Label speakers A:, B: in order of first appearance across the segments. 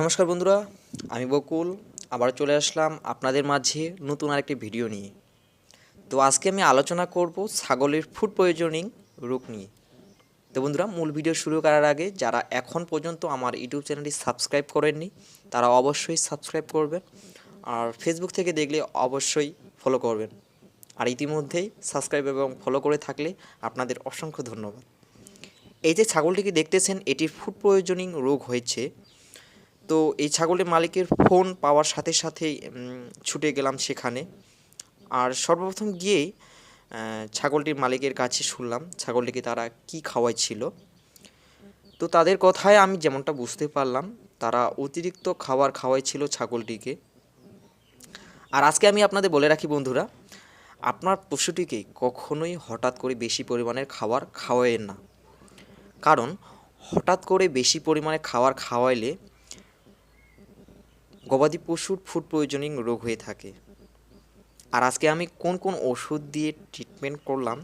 A: নমস্কার বন্ধুরা, আমি বকুল আবার চলে আসলাম আপনাদের মাঝে নতুন আরেকটি ভিডিও নিয়ে। তো আজকে আমি আলোচনা করব ছাগলের ফুড পয়জনিং রোগ নিয়ে। তো বন্ধুরা, মূল ভিডিও শুরু করার আগে যারা এখন পর্যন্ত আমার ইউটিউব চ্যানেলটি সাবস্ক্রাইব করেননি, তারা অবশ্যই সাবস্ক্রাইব করবেন আর ফেসবুক থেকে দেখলে অবশ্যই ফলো করবেন। আর ইতিমধ্যেই সাবস্ক্রাইব এবং ফলো করে থাকলে আপনাদের অসংখ্য ধন্যবাদ। এই যে ছাগলটিকে দেখতেছেন এটির ফুড পয়জনিং রোগ হয়েছে। তো এই ছাগলের মালিকের ফোন পাওয়ার সাথে সাথেই ছুটে গেলাম সেখানে। আর সর্বপ্রথম গিয়েই ছাগলটির মালিকের কাছে শুনলাম, ছাগলটিকে তারা কি খাওয়াইছিল। তো তাদের কথায় আমি যেমনটা বুঝতে পারলাম, তারা অতিরিক্ত খাবার খাওয়াইছিল ছাগলটিকে। আর আজকে আমি আপনাদের বলে রাখি বন্ধুরা, আপনার পশুটিকে কখনোই হঠাৎ করে বেশি পরিমাণের খাবার খাওয়াইয়েন না। কারণ, হঠাৎ করে বেশি পরিমাণে খাবার খাওয়াইলে গবাদি পশুর ফুড পয়জনিং রোগ হয়ে থাকে। আর আজকে আমি কোন কোন ওষুধ দিয়ে ট্রিটমেন্ট করলাম,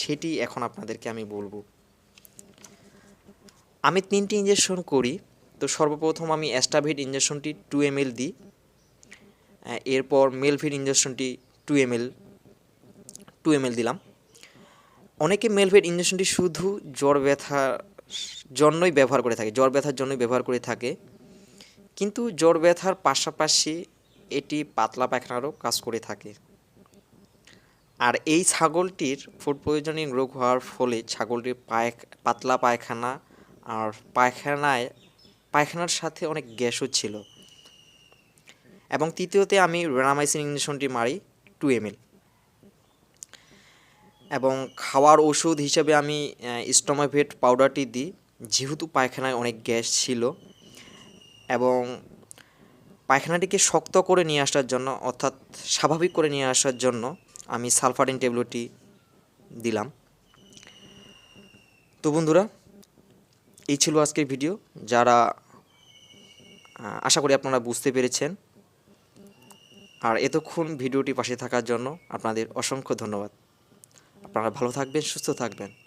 A: সেটি এখন আপনাদেরকে আমি বলব। আমি তিনটি ইঞ্জেকশন করি, তো সর্বপ্রথম আমি অ্যাস্টাভিট ইঞ্জেকশনটি টু এম এল দিই এরপর Melvit ইঞ্জেকশনটি two M L two M L দিলাম। অনেকে মেলভেট ইঞ্জেকশনটি শুধু জ্বর ব্যথার জন্যই ব্যবহার করে থাকে, জ্বর ব্যথার জন্যই ব্যবহার করে থাকে। কিন্তু জ্বর ব্যথার পাশাপাশি এটি পাতলা পায়খানারও কাজ করে থাকে। আর এই ছাগলটির ফুড পয়জনিং রোগ হওয়ার ফলে ছাগলটির পায় পাতলা পায়খানা আর পায়খানায়, পায়খানার সাথে অনেক গ্যাসও ছিল। এবং তৃতীয়তে আমি রেনামাইসিন ইঞ্জেকশনটি মারি টু এম এবং খাওয়ার ওষুধ হিসেবে আমি স্টোমাভেট পাউডারটি দিই। যেহেতু পায়খানায় অনেক গ্যাস ছিল এবং পায়খানাটিকে শক্ত করে নিয়ে আসার জন্য, অর্থাৎ স্বাভাবিক করে নিয়ে আসার জন্য আমি সালফারিন ট্যাবলেটটি দিলাম। তো বন্ধুরা, এই ছিল আজকের ভিডিও। যারা আশা করি আপনারা বুঝতে পেরেছেন। আর এতক্ষণ ভিডিওটি পাশে থাকার জন্য আপনাদের অসংখ্য ধন্যবাদ। আপনারা ভালো থাকবেন, সুস্থ থাকবেন।